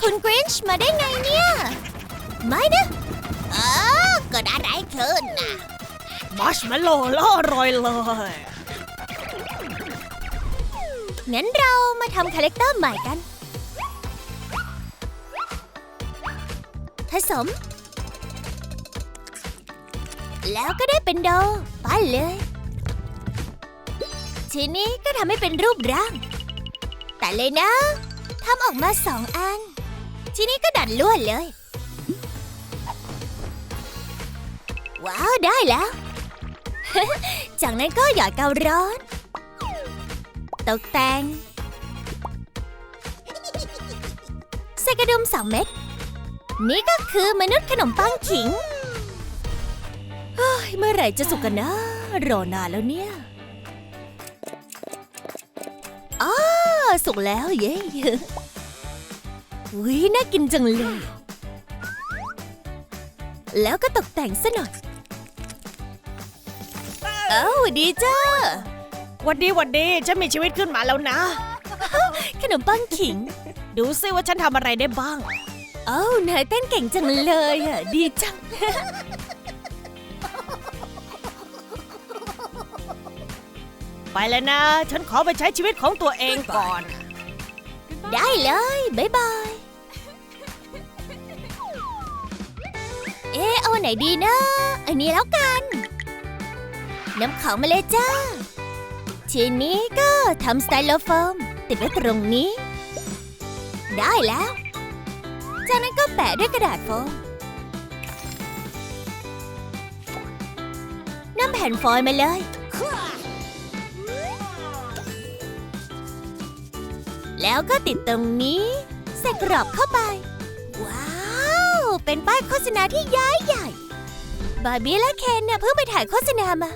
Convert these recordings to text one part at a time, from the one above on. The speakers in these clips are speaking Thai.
คุณกรินช์มาได้ไงเนี่ย ไม่นะเออเกิดอะไรขึ้นน่ะมัชเมลโล่ล่อรอยเลย งั้นเรามาทำคาแรคเตอร์ใหม่กัน ผสม แล้วก็ได้เป็นโดปั้นเลย ทีนี้ก็ทำให้เป็นรูปร่าง แต่เลยนะทำออกมาสองอัน ทีนี้ก็ดัดลวดเลย ว้าว ได้แล้ว จากนั้นก็หยอดกาวร้อน ตกแต่งใส่กระดุมสองเม็ด นี่ก็คือมนุษย์ขนมปังขิงเฮ้ยเมื่อไหร่จะสุกกันนะ รอนานแล้วเนี่ยอ้าสุกแล้วเย้ วิน่ากินจังเลย แล้วก็ตกแต่งซะหน่อย เอ้าดีจ้า วันดีวันดีฉันมีชีวิตขึ้นมาแล้วนะ ขนมปังขิง ดูซิว่าฉันทำอะไรได้บ้าง เอ้านายเต้นเก่งจังเลยอะ ดีจัง ไปแล้วนะ ฉันขอไปใช้ชีวิตของตัวเองก่อน ได้เลย บ๊ายบาย อ๊ะเอาอันไหนดีนะอันนี้แล้วกัน น้ำของมาเลยจ้า ทีนี้ก็ทำสไตโลโฟมติดไว้ตรงนี้ ได้แล้ว จากนั้นก็แปะด้วยกระดาษโฟมนำแผ่นฟอยล์มาเลยแล้วก็ติดตรงนี้ ใส่กรอบเข้าไป เป็นป้ายโฆษณาที่ย้ายใหญ่ บาร์บี้และเคนเนี่ยเพิ่งไปถ่ายโฆษณามา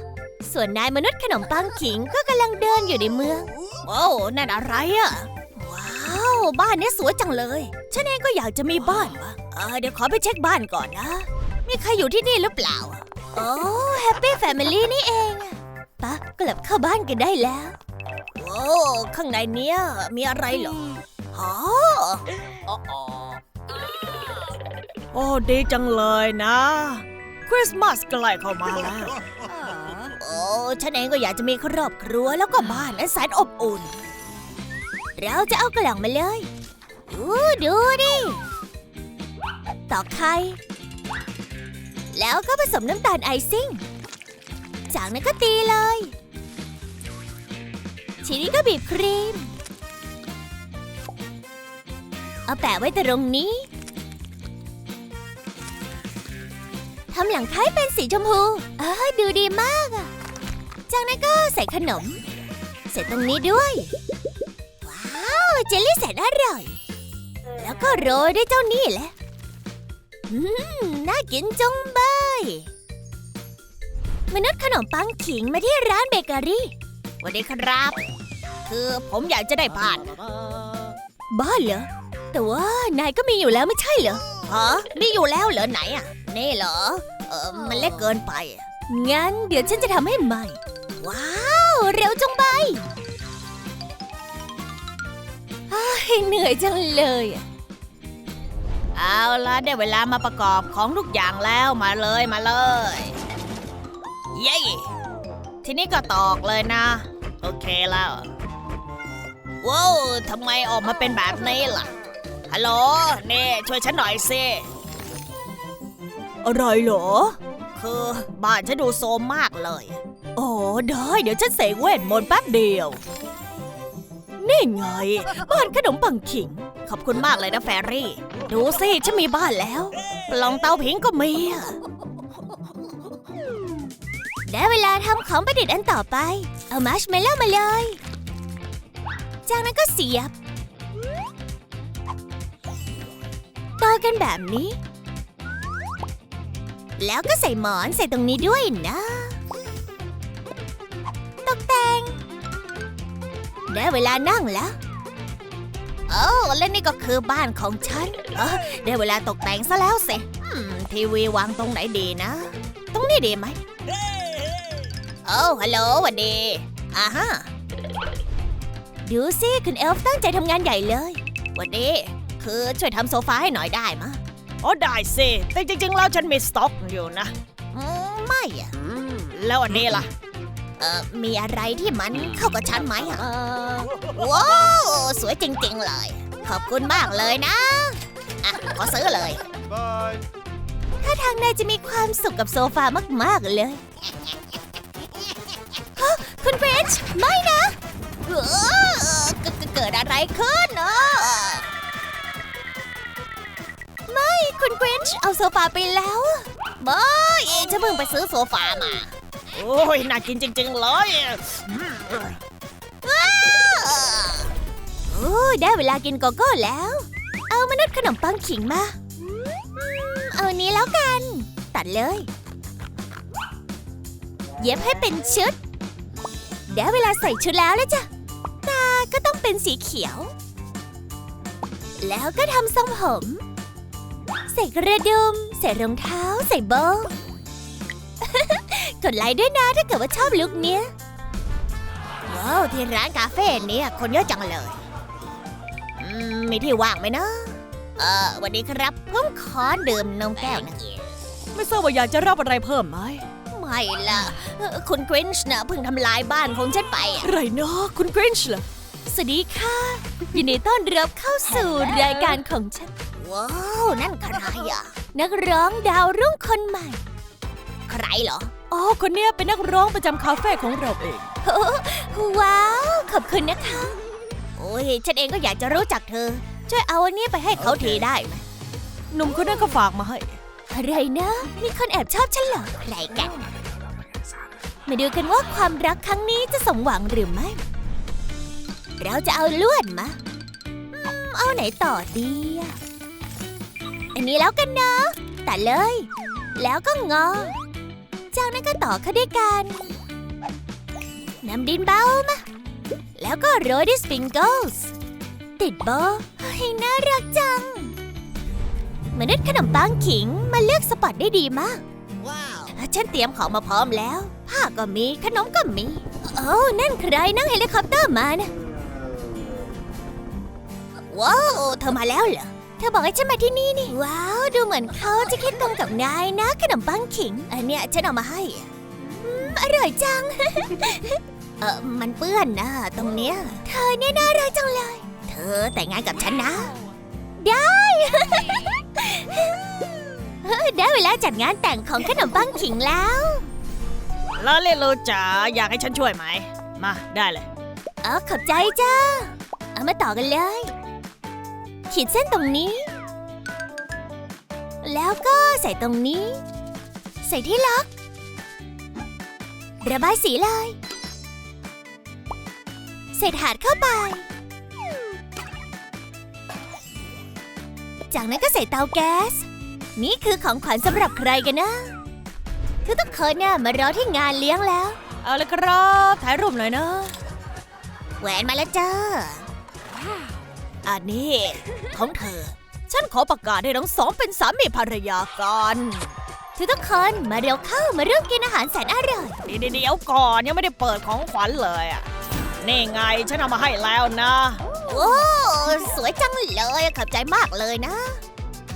ส่วนนายมนุษย์ขนมปังขิงก็กำลังเดินอยู่ในเมือง โอ้นั่นอะไรอะว้าว บ้านเนี้ยสวยจังเลย ฉันเองก็อยากจะมีบ้านบ้างเออเดี๋ยวขอไปเช็คบ้านก่อนนะ มีใครอยู่ที่นี่หรือเปล่าอะโอ้แฮปปี้แฟมิลี่นี่เองอะปะกลับเข้าบ้านกันได้แล้วโอ้ข้างในเนี้ยมีอะไรเหรออ๋อ โอ้ดีจังเลยนะ คริสต์มาสใกล้เข้ามาแล้ว โอ้ฉันเองก็อยากจะมีครอบครัวแล้วก็บ้านอันแสนอบอุ่น เราจะเอากล่องมาเลย ดูดูดิตอกไข่แล้วก็ผสมน้ำตาลไอซิ่ง จากนั้นก็ตีเลย ทีนี้ก็บีบครีม เอาแปะไว้ตรงนี้ ทำหลังคล้ายเป็นสีชมพู เออดูดีมากอะจากนั้นก็ใส่ขนม ใส่ตรงนี้ด้วย ว้าว เจลลี่แสนอร่อย แล้วก็โรยด้วยเจ้านี่แหละอืมน่ากินจงเบยมนุษย์ขนมปังขิงมาที่ร้านเบเกอรี่สวัสดีครับ คือผมอยากจะได้บ้าน บ้านเหรอ แต่ว่านายก็มีอยู่แล้วไม่ใช่เหรอฮะมีอยู่แล้วเหรอไหนอะ นี่เหรอ เออมันเล็กเกินไปอะงั้นเดี๋ยวฉันจะทำให้ใหม่ ว้าว เร็วจงไปอ้ายเหนื่อยจังเลยอะเอาละได้เวลามาประกอบของทุกอย่างแล้วมาเลยมาเลย เย้ ทีนี้ก็ตอกเลยนะ โอเคแล้ว ว้าวทำไมออกมาเป็นแบบนี้ล่ะ ฮัลโหล นี่ช่วยฉันหน่อยสิ อะไรเหรอ คือบ้านฉันดูโซมมากเลย โอ้ได้เดี๋ยวฉันเสกเวทมนต์แป๊บเดียว นี่ไง บ้านขนมปังขิง ขอบคุณมากเลยนะแฟรี่ ดูสิฉันมีบ้านแล้ว ปล่องเตาผิงก็มีอะได้เวลาทำของประดิษฐ์อันต่อไป เอามาร์ชเมลโล่มาเลย จากนั้นก็เสียบต่อกันแบบนี้ แล้วก็ใส่หมอนใส่ตรงนี้ด้วยนะ ตกแต่ง ได้เวลานั่งแล้วเออและนี่ก็คือบ้านของฉันเออได้เวลาตกแต่งซะแล้วสิทีวีวางตรงไหนดีนะ ตรงนี้ดีไหมโอ้ฮัลโหลสวัสดีอ่าฮะดูสิคุณเอลฟ์ตั้งใจทำงานใหญ่เลยสวัสดีคือช่วยทำโซฟาให้หน่อยได้มะ อ๋อได้สิ แต่จริงๆ แล้วฉันมีสต็อกอยู่นะ อืมไม่อะแล้วอันนี้ล่ะ เออมีอะไรที่มันเข้ากับฉันไหมอะว้าวสวยจริงๆเลย ขอบคุณมากเลยนะ อะ ขอซื้อเลย Bye. ถ้าทางนายจะมีความสุขกับโซฟามาก ๆ เลยฮะคุณเกรนช์ไม่นะเออเกิดเกิดอะไรขึ้นเนอะไม่ คุณเกรนช์เอาโซฟาไปแล้วไม่ฉันเพิ่งไปซื้อโซฟามา โอ้ย น่ากินจริง ๆ เลยโอ้ยได้เวลากินโกโก้แล้ว เอามนุษย์ขนมปังขิงมาอืมเอาอันนี้แล้วกัน ตัดเลย เย็บให้เป็นชุด ได้เวลาใส่ชุดแล้วแล้วจ้ะ ตาก็ต้องเป็นสีเขียว แล้วก็ทำทรงผม ใส่กระดุม ใส่รองเท้า ใส่โบว์กดไลค์ด้วยนะถ้าเกิดว่าชอบลุคเนี้ย ว้าว ที่ร้านคาเฟ่เนี่ยคนเยอะจังเลย อืม มีที่ว่างไหมนะ เออวันนี้ครับผมขอดื่มนมแก้วนะ ไม่ทราบว่าอยากจะรับอะไรเพิ่มไหม ไม่ล่ะเอ่อคุณกรินช์นะเพิ่งทำลายบ้านของฉันไปอะอะไรเนาะคุณกรินช์เหรอสวัสดีค่ะ ยินดีต้อนรับเข้าสู่รายการของฉัน ว้าวนั่นใครอะนักร้องดาวรุ่งคนใหม่ ใครเหรออ๋อคนเนี้ยเป็นนักร้องประจำคาเฟ่ของเราเอง ว้าว ขอบคุณนะคะ โอ้ยฉันเองก็อยากจะรู้จักเธอ ช่วยเอาอันนี้ไปให้เขาทีได้ไหมหนุ่มคนนั้นก็ฝากมาให้ อะไรนะมีคนแอบชอบฉันเหรอใครกัน มาดูกันว่าความรักครั้งนี้จะสมหวังหรือไม่ เราจะเอาลวดมาอืมเอาไหนต่อดีอะ อันนี้แล้วกันเนาะแตัดเลย แล้วก็งอ จากนั้นก็ต่อเข้าด้วยกันนำดินเบามาแล้วก็โรยด้วยสปริงเกิลส์ติดโบว์เฮ้น่ารักจังมนุษย์ขนมปังขิงมาเลือกสปอตได้ดีมาก ว้าวฉันเตรียมของมาพร้อมแล้ว ผ้าก็มีขนมก็มี โอ้นั่นใครนั่งเฮลิคอปเตอร์มานะว้าวเธอมาแล้วเหรอ ธอบอกให้ฉันมาที่นี่นี่ ว้าว ดูเหมือนเขาจะคิดตรงกับนายนะ ขนมปังขิง อันเนี้ยฉันเอามาให้อะอืมอร่อยจัง เออมันเปื้อนนะตรงเนี้ย เธอเนี่ยน่ารักจังเลย เธอแต่งงานกับฉันนะ ได้เฮ้ยได้เวลาจัดงานแต่งของขนมปังขิงแล้วแล้วเลโลจ๋าอยากให้ฉันช่วยไหม มาได้เลย เออขอบใจจ้า เอามาต่อกันเลย ขีดเส้นตรงนี้ แล้วก็ใส่ตรงนี้ ใส่ที่ล็อก ระบายสีเลยใส่ถาดเข้าไป จากนั้นก็ใส่เตาแก๊ส นี่คือของขวัญสำหรับใครกันนะทุกๆคนเนี่ยมารอที่งานเลี้ยงแล้ว เอาเลยครับ ถ่ายรูปหน่อยนะแหวนมาแล้วจ้า อันนี้ของเธอ ฉันขอประกาศให้ทั้งสองเป็นสามีภรรยากันทุกทุกๆคนมาเร็วเข้ามาร่วมกินอาหารแสนอร่อยเดี๋ยวเดี๋ยวก่อนยังไม่ได้เปิดของขวัญเลยอะนี่ไงฉันเอามาให้แล้วนะ โอ้สวยจังเลยขอบใจมากเลยนะ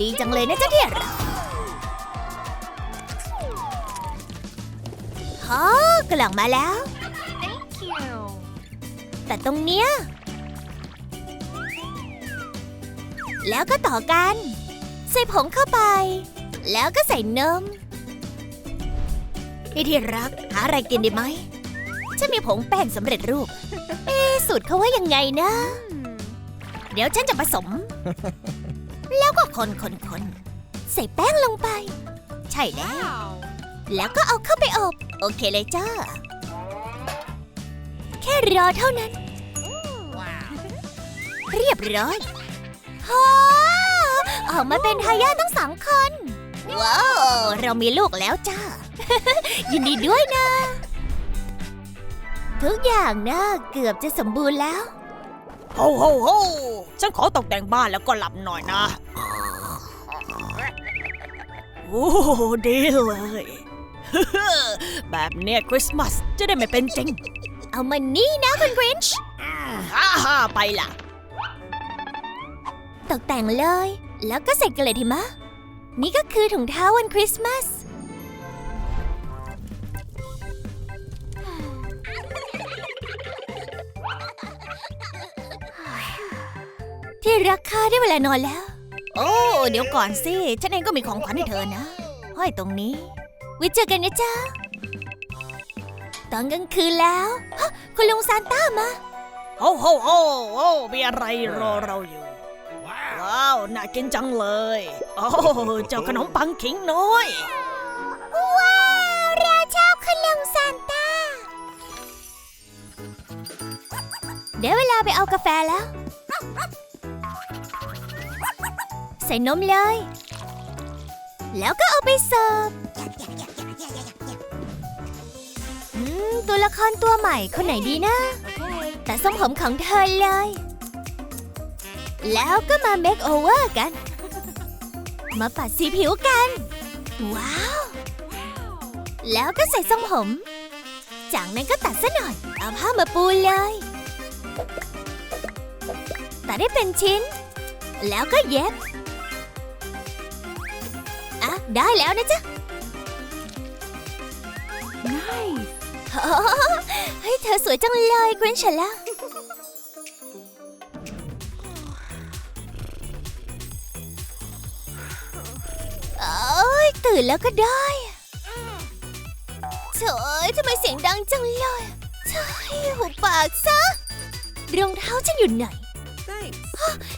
ดีจังเลยนะเจ้าที่รักฮะกล่องมาแล้ว Thank you. แต่ตรงเนี้ย แล้วก็ต่อกัน ใส่ผงเข้าไป แล้วก็ใส่นมนี่ที่รักหาอะไรกินดีไหมฉันมีผงแป้งสำเร็จรูป เอ๊ะสูตรเขาว่ายังไงนะ เดี๋ยวฉันจะผสม แล้วก็คนคนคนใส่แป้งลงไป ใช่แล้ว Wow. แล้วก็เอาเข้าไปอบ โอเคเลยจ้า แค่รอเท่านั้น Wow. เรียบร้อย ฮะออกมาเป็นทายาททั้งสองคน ว้าว เรามีลูกแล้วจ้า ยินดีด้วยนะ ทุกอย่างนะเกือบจะสมบูรณ์แล้ว โฮโฮโฮฉันขอตกแต่งบ้านแล้วก็หลับหน่อยนะ โอ้ดีเลย แบบเนี้ยคริสต์มาสจะได้ไม่เป็นจริงเอามานี่นะคุณกรินช์ฮ่าฮ่าไปล่ะ ตกแต่งเลย แล้วก็ใส่เกล็ดหิมะ นี่ก็คือถุงเท้าวันคริสต์มาส ที่รักค่าได้เวลานอนแล้ว โอ้ เดี๋ยวก่อนสิ ฉันเองก็มีของขวัญให้เธอนะ ห้อยตรงนี้ ไว้เจอกันนะจ๊ะ ตอนกลางคืนแล้วฮะคุณลุงซานต้ามา โอ้โหโอ้โอ้มีอะไรรอเราอยู่ว้าว น่ากินจังเลย โอ้เจ้าขนมปังขิงน้อย ว้าว เราชอบคุณลุงซานต้า เดี๋ยวเวลาไปเอากาแฟแล้ว ใส่นมเลย แล้วก็เอาไปเสิร์ฟตัวละครตัวใหม่คนไหนดีนะ แต่ทรงผมของเธอเลย แล้วก็มาเมคโอเวอร์กัน มาปัดสีผิวกัน ว้าว แล้วก็ใส่ทรงผม จากนั้นก็ตัดซะหน่อย เอาผ้ามาปูเลย ตัดให้เป็นชิ้น แล้วก็เย็บ อะ ได้แล้วนะจ๊ะ Nice. โอ้เฮ้ยเธอสวยจังเลยกรินเชล่า อ้ยตื่นแล้วก็ได้เฉยทำไมเสียงดังจังเลยใช่หุบปากซะรองเท้าฉันอยู่ไหน Thanks.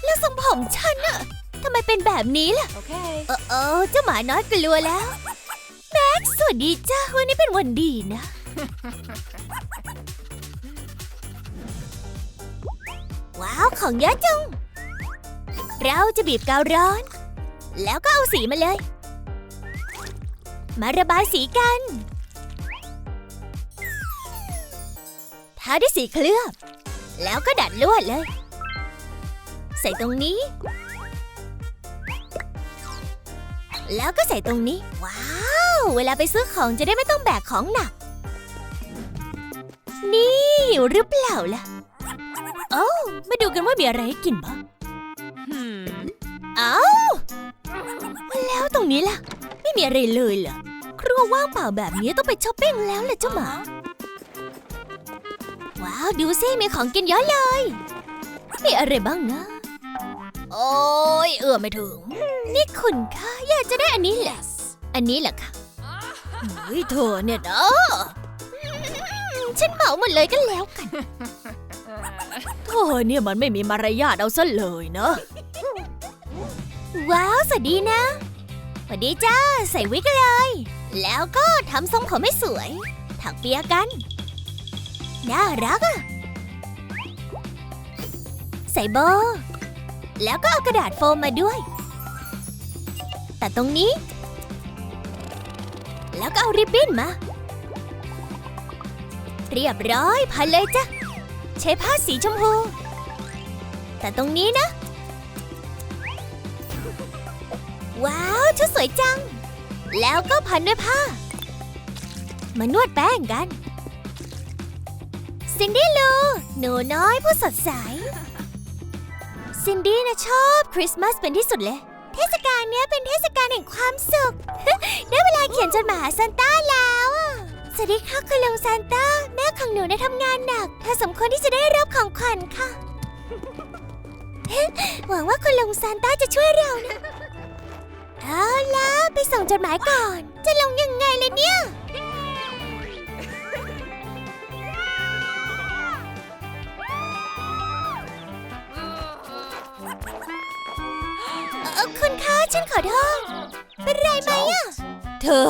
แล้วทรงผมฉันอะทำไมเป็นแบบนี้ล่ะ Okay. เออเออเจ้าหมาน้อยกลัวแล้ว แม็กซ์สวัสดีจ้าวันนี้เป็นวันดีนะ ว้าว ของเยอะจัง เราจะบีบกาวร้อน แล้วก็เอาสีมาเลย มาระบายสีกันทาด้วยสีเคลือบ แล้วก็ดัดลวดเลย ใส่ตรงนี้ แล้วก็ใส่ตรงนี้ ว้าว เวลาไปซื้อของจะได้ไม่ต้องแบกของหนัก นี่หรือเปล่าล่ะเอ้มาดูกันว่ามีอะไรให้กินบ้างเอ้าแล้วตรงนี้ล่ะ ไม่มีอะไรเลยเหรอ ครัวว่างเปล่าแบบนี้ต้องไปช้อปปิ้งแล้วแหละเจ้าหมา ว้าวดูสิมีของกินเยอะเลย มีอะไรบ้างนะ โอ้ยเอื้อมไม่ถึง นี่คุณคะอยากจะได้อันนี้แหละ อันนี้แหละค่ะเฮ้ยเธอเนี่ยนะฉันเหมาหมดเลยก็แล้วกัน เธอเนี่ยมันไม่มีมารยาทเอาซะเลยเนอะว้าว สวัสดีนะ สวัสดีจ้า ใส่วิกเลย แล้วก็ทำทรงผมให้สวย ถักเปียกัน น่ารักอะใส่โบ แล้วก็เอากระดาษโฟมมาด้วย แต่ตรงนี้ แล้วก็เอาริบบิ้นมา เรียบร้อยพันเลยจ้ะ ใช้ผ้าสีชมพู แต่ตรงนี้นะ ว้าวชุดสวยจัง แล้วก็พันด้วยผ้า มานวดแป้งกันซินดี้ลูหนูน้อยผู้สดใสซินดี้นะชอบคริสต์มาสเป็นที่สุดเลย เทศกาลเนี้ยเป็นเทศกาลแห่งความสุข ได้เวลาเขียนจดหมายหาซานต้าแล้วอะสวัสดีค่ะคุณลุงซานต้า แม่ของหนูได้ทำงานหนักเธอสมควรที่จะได้รับของขวัญค่ะ หวังว่าคุณลุงซานต้าจะช่วยเรานะ เอาล่ะไปส่งจดหมายก่อน จะลงยังไงเลยเนี่ย เออคุณคะฉันขอโทษ เป็นไรไหมอะเธอ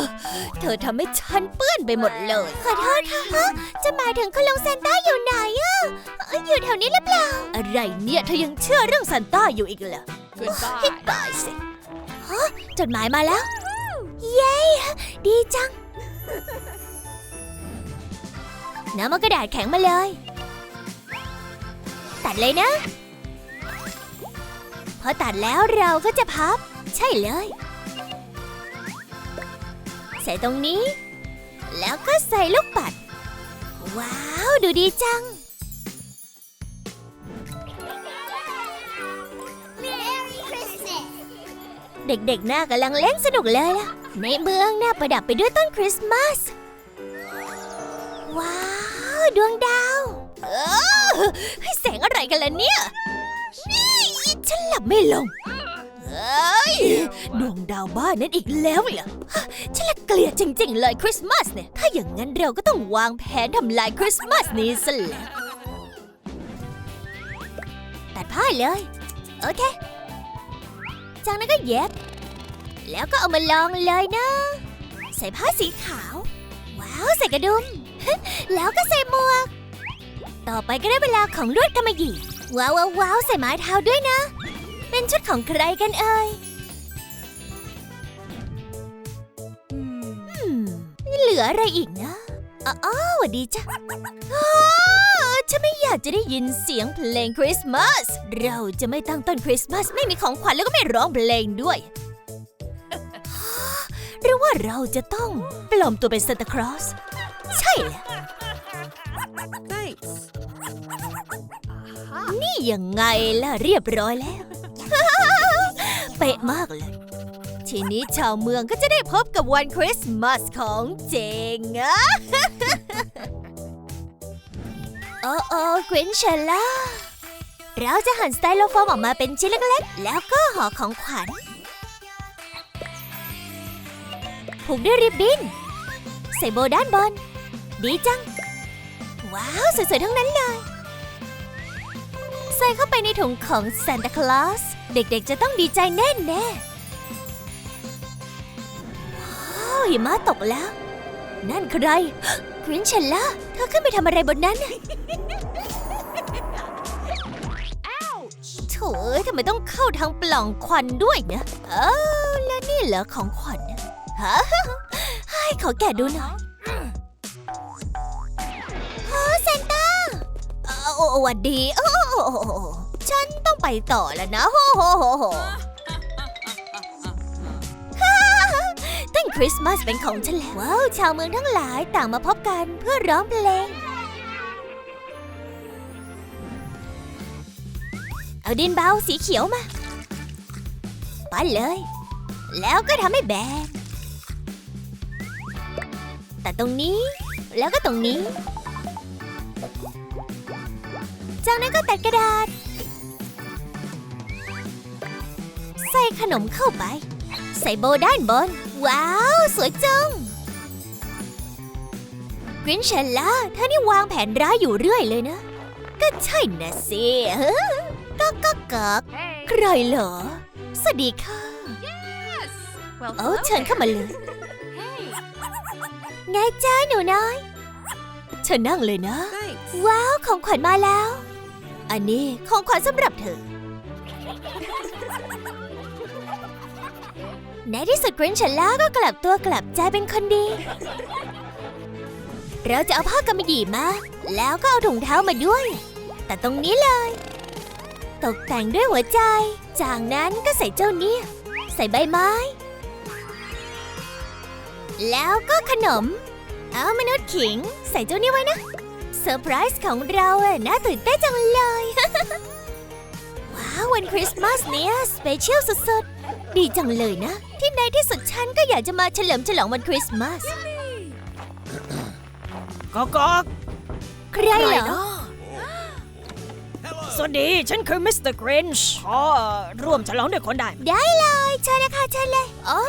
เธอทำให้ฉันเปื้อนไปหมดเลย ขอโทษค่ะฮะจะหมายถึงคุณลุงซานต้าอยู่ไหนอะเอ่ออยู่แถวนี้หรือเปล่า อะไรเนี่ยเธอยังเชื่อเรื่องซานต้าอยู่อีกเหรอให้ Goodbye. ตายสิฮะ จดหมายมาแล้ว เย้ ดีจังน้ำมันกระดาษแข็งมาเลย ตัดเลยนะ พอตัดแล้วเราก็จะพับ ใช่เลย ใส่ตรงนี้ แล้วก็ใส่ลูกปัด ว้าว ดูดีจัง เด็กๆ น่ากำลังเล่นสนุกเลยล่ะ ในเมืองน่าประดับไปด้วยต้นคริสต์มาส ว้าว ดวงดาวเออให้แสงอะไรกันล่ะเนี่ย ฉันหลับไม่ลงเฮ้ยดวงดาวบ้านนั้นอีกแล้วเหรอฉันละเกลียดจริง ๆ เลยคริสต์มาสเนี่ย ถ้าอย่างนั้นเราก็ต้องวางแผนทำลายคริสต์มาสนี้ซะแล้วตัดผ้าเลย โอเค จากนั้นก็เย็บ แล้วก็เอามาลองเลยนะ ใส่ผ้าสีขาว ว้าวใส่กระดุม แล้วก็ใส่หมวก ต่อไปก็ได้เวลาของลวดกำมะหยี่ว้าวว้าวว้าวใส่ไม้เท้าด้วยนะ เป็นชุดของใครกันเอ่ย Hmm. อืมเหลืออะไรอีกนะ อ๋อออสวัสดีจ้ะอ้าฉันไม่อยากจะได้ยินเสียงเพลงคริสต์มาส เราจะไม่ตั้งต้นคริสต์มาสไม่มีของขวัญแล้วก็ไม่ร้องเพลงด้วยหรือว่าเราจะต้องปลอมตัวเป็นซานตาคลอส ใช่แล้ว Thanks. นี่ยังไงล่ะเรียบร้อยแล้ว เป๊ะมากเลย ทีนี้ชาวเมืองก็จะได้พบกับวันคริสต์มาสของเจงอะโอ้โอ้กวินเชลล่าเราจะหั่นสไตโลโฟมออกมาเป็นชิ้นเล็กๆ แล้วก็ห่อของขวัญผูกด้วยริบบิ้น ใส่โบว์ด้านบน ดีจัง ว้าว สวยๆ ทั้งนั้นเลย ใส่เข้าไปในถุงของซานตาคลอส เด็กๆ จะต้องดีใจแน่แน่ๆ หิมะตกแล้ว นั่นใครกรินเชลล่าเธอขึ้นไปทำอะไรบนนั้นน่ะโถ่เอ้ยทำไมต้องเข้าทางปล่องควันด้วยนะเออแล้วนี่เหรอของขวัญนะฮะให้ขอแกะดูหน่อยโอ้ซานต้าเอ่อโอ้หวัดดีโอ้โหฉันต้องไปต่อแล้วนะโอ้โห ริสต์มาสเป็นของฉันแล้วว้าวชาวเมืองทั้งหลายต่างมาพบกันเพื่อร้องเพลง เอาดินเบาสีเขียวมาปั้นเลย แล้วก็ทำให้แบนแต่ตรงนี้แล้วก็ตรงนี้ จากนั้นก็ตัดกระดาษ ใส่ขนมเข้าไป ใส่โบด้านบน ว้าว สวยจังกรินเชลล่าเธอนี่วางแผนร้ายอยู่เรื่อยเลยนะ ก็ใช่นะสิก็ก็ก็ใครเหรอ สวัสดีค่ะ Yes. Well, โอ้ hello เชิญเข้ามาเลย Hey. ไงจ้าหนูน้อยเชิญนั่งเลยนะ Thanks. ว้าว ของขวัญมาแล้ว อันนี้ของขวัญสำหรับเธอ ในที่สุดกรินเชลล่าก็กลับตัวกลับใจเป็นคนดี เราจะเอาผ้ากำมะหยี่มา แล้วก็เอาถุงเท้ามาด้วย แต่ตรงนี้เลย ตกแต่งด้วยหัวใจ จากนั้นก็ใส่เจ้าเนี่ย ใส่ใบไม้ แล้วก็ขนม เอามนุษย์ขิง ใส่เจ้านี่ไว้นะเซอร์ไพรส์ของเราอะน่าตื่นเต้นจังเลย ว้าววันคริสต์มาสเนี้ยสเปเชียลสุดๆ ดีจังเลยนะ ที่ในที่สุดฉันก็อยากจะมาเฉลิมฉลองวันคริสต์มาสก็ก็ใครเหรอ สวัสดี ฉันคือมิสเตอร์กรินช์ขอเอ่อร่วมฉลองด้วยคนได้ไหมได้เลยเชิญเลยค่ะเชิญเลย โอ้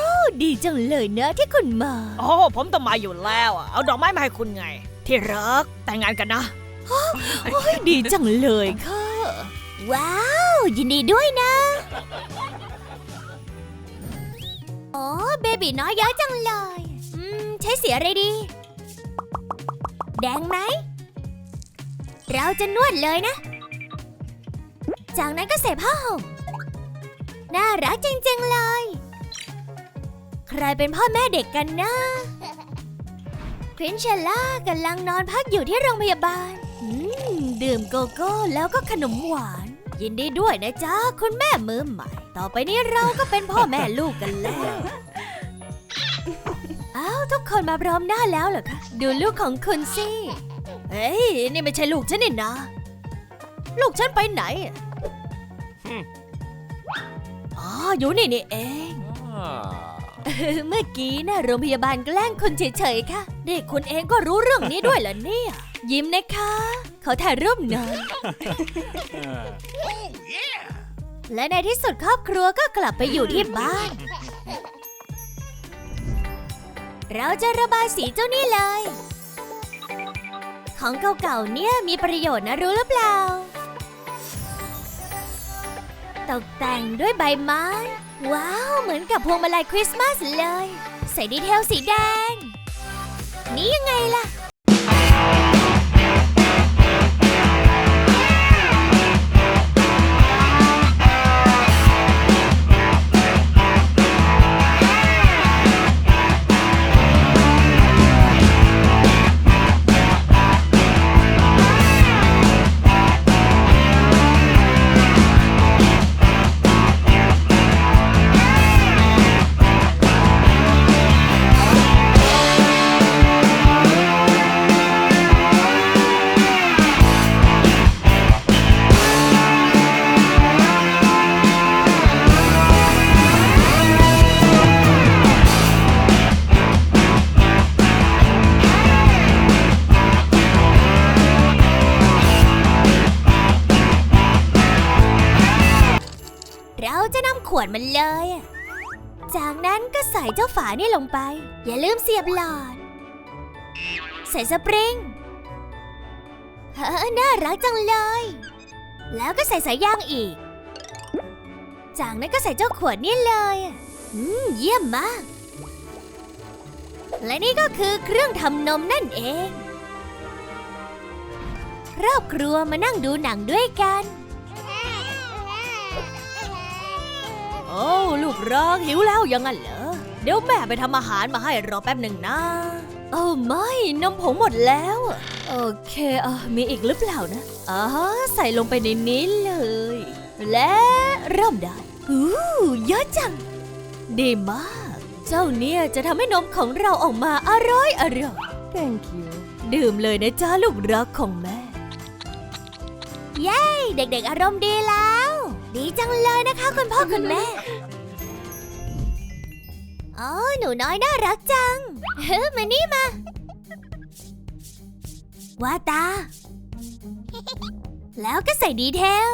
ดีจังเลยนะที่คุณมา โอ้ผมต้องมาอยู่แล้วอะเอาดอกไม้มาให้คุณไง ที่รักแต่งงานกันนะ โอ้ยดีจังเลยค่ะ ว้าว ยินดีด้วยนะโอ้ เบบีน้อยเยอะจังเลย อืม ใช้สีอะไรดี แดงไหม เราจะนวดเลยนะ จากนั้นก็ใส่ผ้าห่มน่ารักจริงๆเลย ใครเป็นพ่อแม่เด็กกันนะพรินเชล่ากำลังนอนพักอยู่ที่โรงพยาบาลอืมดื่มโกโก้แล้วก็ขนมหวาน ยินดีด้วยนะจ๊ะ คุณแม่มือใหม่ ต่อไปนี้เราก็เป็นพ่อแม่ลูกกันแล้ว อ้าว ทุกคนมาพร้อมหน้าแล้วเหรอคะ ดูลูกของคุณสิ เฮ้ย นี่ไม่ใช่ลูกฉันนี่นะ ลูกฉันไปไหนอะอ๋อ อยู่นี่นี่เอง เมื่อกี้นะ่ะโรงพยาบาลแกล้งคนเฉยๆค่ะ เด็กคุณเองก็รู้เรื่องนี้ด้วยเหรอเนี่ย ยิ้มนะคะเขาถ่ายรูปหน่อย และในที่สุดครอบครัวก็กลับไปอยู่ที่บ้าน เราจะระบายสีเจ้านี่เลย ของเก่าๆเนี่ยมีประโยชน์นะรู้หรือเปล่า ตกแต่งด้วยใบไม้ ว้าว เหมือนกับพวงมาลัยคริสต์มาสเลย ใส่ดีเทลสีแดง นี่ยังไงล่ะ วดมันเลย จากนั้นก็ใส่เจ้าฝานี่ลงไป อย่าลืมเสียบหลอด ใส่สปริงเฮ้อน่ารักจังเลย แล้วก็ใส่สายยางอีก จากนั้นก็ใส่เจ้าขวดนี่เลย อืม เยี่ยมมาก และนี่ก็คือเครื่องทำนมนั่นเอง ครอบครัวมานั่งดูหนังด้วยกัน โอ้ลูกรักหิวแล้วอยังงั้นเหรอ เดี๋ยวแม่ไปทำอาหารมาให้รอแป๊บหนึ่งนะโอ้ไม่นมผงหมดแล้ว โอเคเออมีอีกหรือเปล่านะอ๋อใส่ลงไปในนี้เลย และเริ่มได้อู้เยอะจัง ดีมาก เจ้าเนี่ยจะทำให้นมของเราออกมาอร่อยอร่อย thank you ดื่มเลยนะจ้าลูกรักของแม่ เย้ เด็กๆ อารมณ์ดีแล้ว ดีจังเลยนะคะ คุณพ่อคุณแม่อ๋อหนูน้อยน่ารักจัง เฮ้มานี่มา ว่าตา แล้วก็ใส่ดีเทล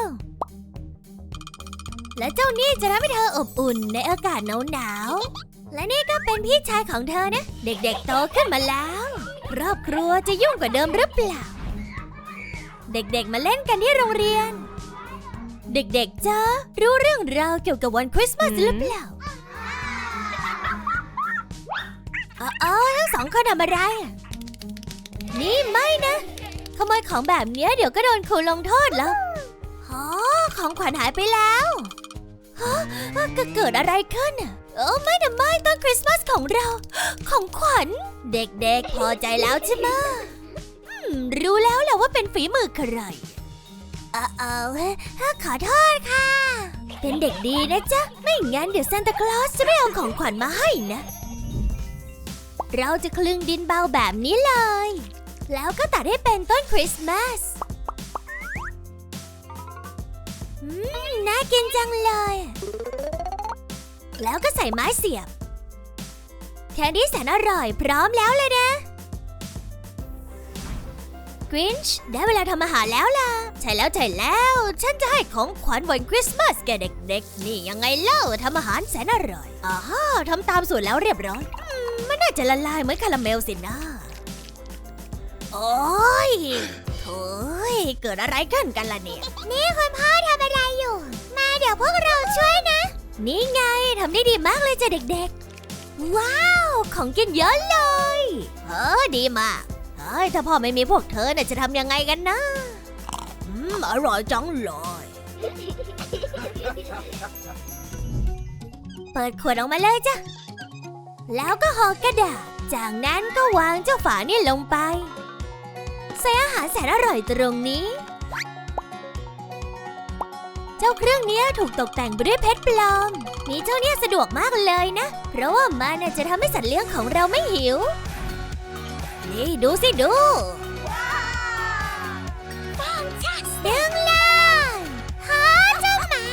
และเจ้านี่จะทำให้เธออบอุ่นในอากาศหนาวๆและนี่ก็เป็นพี่ชายของเธอนะ เด็กๆโตขึ้นมาแล้ว ครอบครัวจะยุ่งกว่าเดิมหรือเปล่า เด็กๆมาเล่นกันที่โรงเรียน เด็กๆจะรู้เรื่องราวเกี่ยวกับวันคริสต์มาสหรือเปล่าอ๋ออทั้งสองคนทำอะไร นี่ไม่นะ ขโมยของแบบเนี้ยเดี๋ยวก็โดนครูลงโทษแล้วอ๋อของขวัญหายไปแล้วฮะก็เกิดอะไรขึ้นอะโอ้ไม่นะไม่ต้นคริสต์มาสของเรา ของขวัญ เด็กๆพอใจแล้วใช่ไหมรู้แล้วแหละว่าเป็นฝีมือใคร ออเออขอโทษค่ะ เป็นเด็กดีนะจ๊ะ ไม่งั้นเดี๋ยวซานตาคลอสจะไม่เอาของขวัญมาให้นะ เราจะคลึงดินเบาแบบนี้เลย แล้วก็ตัดให้เป็นต้นคริสต์มาสอืมน่ากินจังเลย แล้วก็ใส่ไม้เสียบ แคนดี้แสนอร่อยพร้อมแล้วเลยนะ กรินช์ได้เวลาทำอาหารแล้วล่ะ ใช่แล้วใช่แล้ว ฉันจะให้ของขวัญวันคริสต์มาสแกเด็กๆ นี่ยังไงเล่าทำอาหารแสนอร่อยอ่าฮะทำตามสูตรแล้วเรียบร้อยมันน่าจะละลายเหมือนคาราเมลสินะ โอ้ยโถยเกิดอะไรขึ้นกันล่ะเนี่ย นี่คุณพ่อทำอะไรอยู่ มาเดี๋ยวพวกเราช่วยนะ นี่ไงทำได้ดีมากเลยจ้ะเด็กๆ ว้าว ของกินเยอะเลย เออดีมาก เฮ้ยถ้าพ่อไม่มีพวกเธอเนี่ยจะทำยังไงกันนะ อืม อร่อยจังเลย เปิดขวดออกมาเลยจ้ะ แล้วก็ห่อกระดาษ จากนั้นก็วางเจ้าฝานี่ลงไป ใส่อาหารแสนอร่อยตรงนี้ เจ้าเครื่องนี้ถูกตกแต่งไปด้วยเพชรปลอม มีเจ้าเนี่ยสะดวกมากเลยนะ เพราะว่ามันน่ะจะทำให้สัตว์เลี้ยงของเราไม่หิว ดูสิดูดึงเลยฮะเจ้าหมา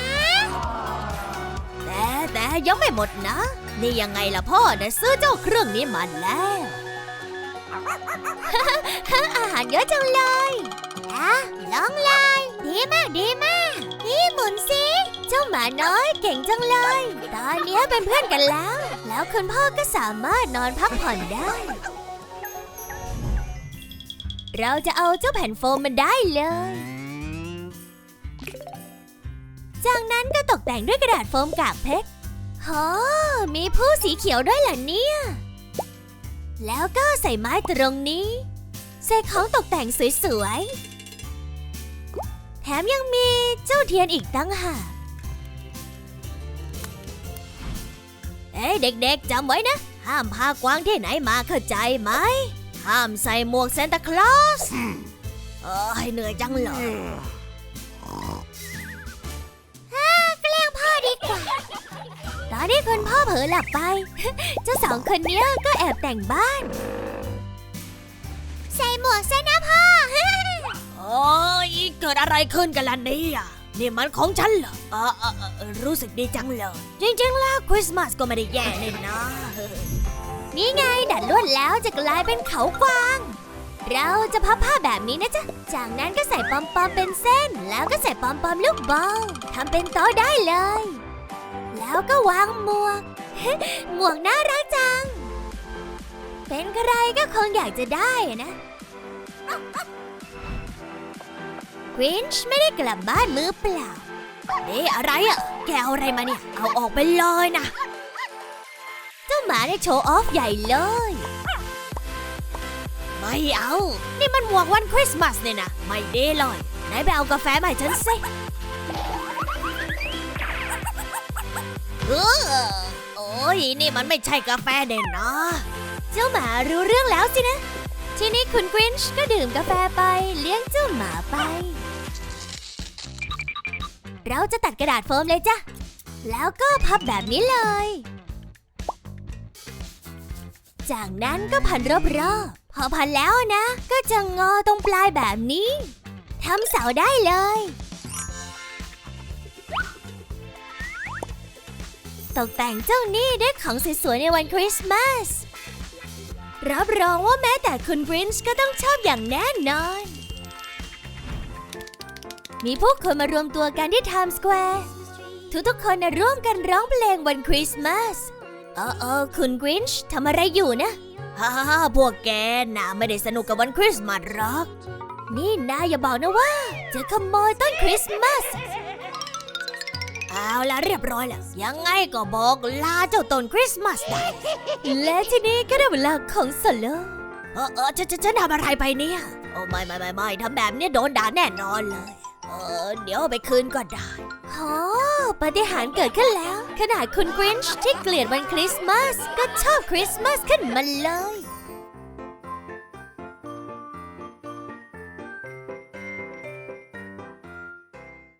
แต่แต่ยังไม่หมดนะ นี่ยังไงล่ะพ่อนะซื้อเจ้าเครื่องนี้มาแล้ว อาหารเยอะจังเลยอะลองเลยดีมากดีมากนี่หมุนสิเจ้าหมาน้อยเก่งจังเลย ตอนนี้เป็นเพื่อนกันแล้ว แล้วคุณพ่อก็สามารถนอนพักผ่อนได้ เราจะเอาเจ้าแผ่นโฟมมันได้เลย จากนั้นก็ตกแต่งด้วยกระดาษโฟมกากเพชรโหมีผู้สีเขียวด้วยเหรอเนี่ย แล้วก็ใส่ไม้ตรงนี้ ใส่ของตกแต่งสวยๆ แถมยังมีเจ้าเทียนอีกตั้งหากเอ้เด็กๆจำไว้นะ ห้ามพากวางที่ไหนมาเข้าใจไหม ห้ามใส่หมวกซานตาคลอสเอ้ยเหนื่อยจังเลยฮ่าแกล้งพ่อดีกว่า ตอนที่คุณพ่อเผลอหลับไป เจ้าสองคนเนี้ยก็แอบแต่งบ้าน ใส่หมวกซะนะพ่อ โอ้ยเกิดอะไรขึ้นกันล่ะเนี่ยนี่มันของฉันเหรอเออเออเออรู้สึกดีจังเลย จริงๆแล้วคริสต์มาสก็ไม่ได้แย่เลยนะ นี่ไงดัดลวดแล้วจะกลายเป็นเขากวาง เราจะพับผ้าแบบนี้นะจ๊ะ จากนั้นก็ใส่ปอมปอมเป็นเส้น แล้วก็ใส่ปอมปอมลูกบอลทำเป็นโต๊ะได้เลย แล้วก็วางหมวก หมวกน่ารักจัง เป็นใครก็คงอยากจะได้นะกวินช์ไม่ได้กลับบ้านมือเปล่านี่อะไรอะแกเอาอะไรมาเนี่ย เอาออกไปเลยนะ หมาได้โชว์ออฟใหญ่เลย ไม่เอา นี่มันหมวกวันคริสต์มาสเนี่ยนะ ไม่ดีเลยไหนไปเอากาแฟมาให้ฉันสิเออโอ้ยนี่มันไม่ใช่กาแฟเด่นนะเจ้าหมารู้เรื่องแล้วสินะ ทีนี้คุณกรินช์ก็ดื่มกาแฟไปเลี้ยงเจ้าหมาไป เราจะตัดกระดาษโฟมเลยจ้ะ แล้วก็พับแบบนี้เลย จากนั้นก็พันรอบๆ พอพันแล้วนะ ก็จะงอตรงปลายแบบนี้ ทำเสาได้เลย ตกแต่งเจ้านี่ด้วยของสวยๆในวันคริสต์มาส รับรองว่าแม้แต่คุณกรินช์ก็ต้องชอบอย่างแน่นอน มีผู้คนมารวมตัวกันที่ไทม์สแควร์ ทุกๆคนนะร่วมกันร้องเพลงวันคริสต์มาส เออเออคุณกรินช์ทำอะไรอยู่นะ ฮ่าฮ่าพวกแกน่ะไม่ได้สนุกกับวันคริสต์มาสหรอก นี่นายอย่าบอกนะว่า จะขโมยต้นคริสต์มาส เอาละเรียบร้อยแล้ว ยังไงก็บอกลาเจ้าต้นคริสต์มาสได้ และที่นี้ก็ได้เวลาของโซโลเออเออฉันฉันฉันทำอะไรไปเนี่ย โอ้ไม่ไม่ไม่ไม่ทำแบบนี้โดนด่าแน่นอนเลย เออเดี๋ยวเอาไปคืนก็ได้โอ้ปาฏิหาริย์เกิดขึ้นแล้ว ขนาดคุณกรินช์ที่เกลียดวันคริสต์มาสก็ชอบคริสต์มาสขึ้นมาเลย